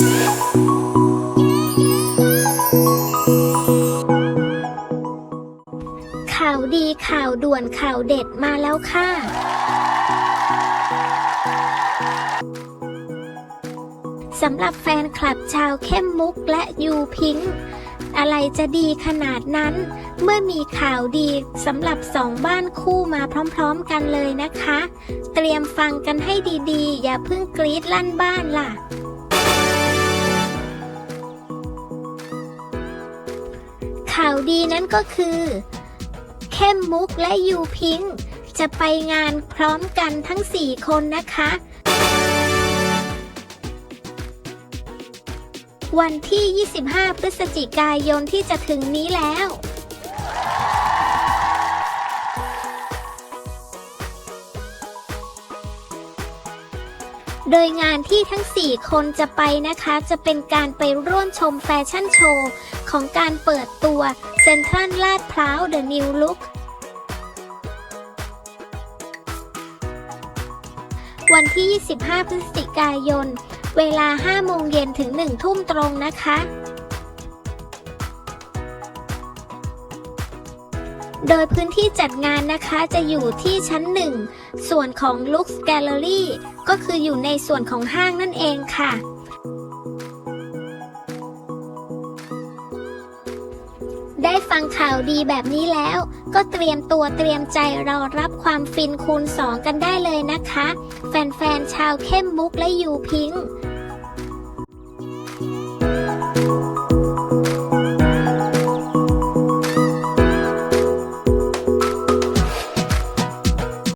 ข่าวดีข่าวด่วนข่าวเด็ดมาแล้วค่ะ สำหรับแฟนคลับชาวเข้มมุกและยูพิงอะไรจะดีขนาดนั้น เมื่อมีข่าวดีสำหรับสองบ้านคู่มาพร้อมๆกันเลยนะคะ เตรียมฟังกันให้ดีๆ อย่าเพิ่งกรี๊ดลั่นบ้านล่ะ ข่าวดีนั้นก็คือ เข้มมุกและยูพิงค์จะไปงานพร้อมกันทั้ง 4 คนนะคะ วันที่ 25 พฤศจิกายนที่จะถึงนี้แล้ว โดยงานที่ทั้ง 4 คนจะไปนะคะ จะเป็นการไปร่วมชมแฟชั่นโชว์ ของการเปิดตัวเซ็นทรัลลาดพร้าวเดอะนิวลุควันที่ 25 พฤศจิกายน เวลา 5 โมงเย็นถึง 1 ทุ่มตรงนะคะ โดยพื้นที่จัดงานนะคะจะอยู่ที่ชั้น 1 ส่วนของ Lux Gallery ก็คืออยู่ในส่วนของห้างนั่นเองค่ะได้ฟังข่าวดีแบบนี้แล้ว ก็เตรียมตัวเตรียมใจรอรับความฟินคูณ 2 กันได้เลยนะคะ แฟนๆ ชาวเข้มมุกและยูพิงค์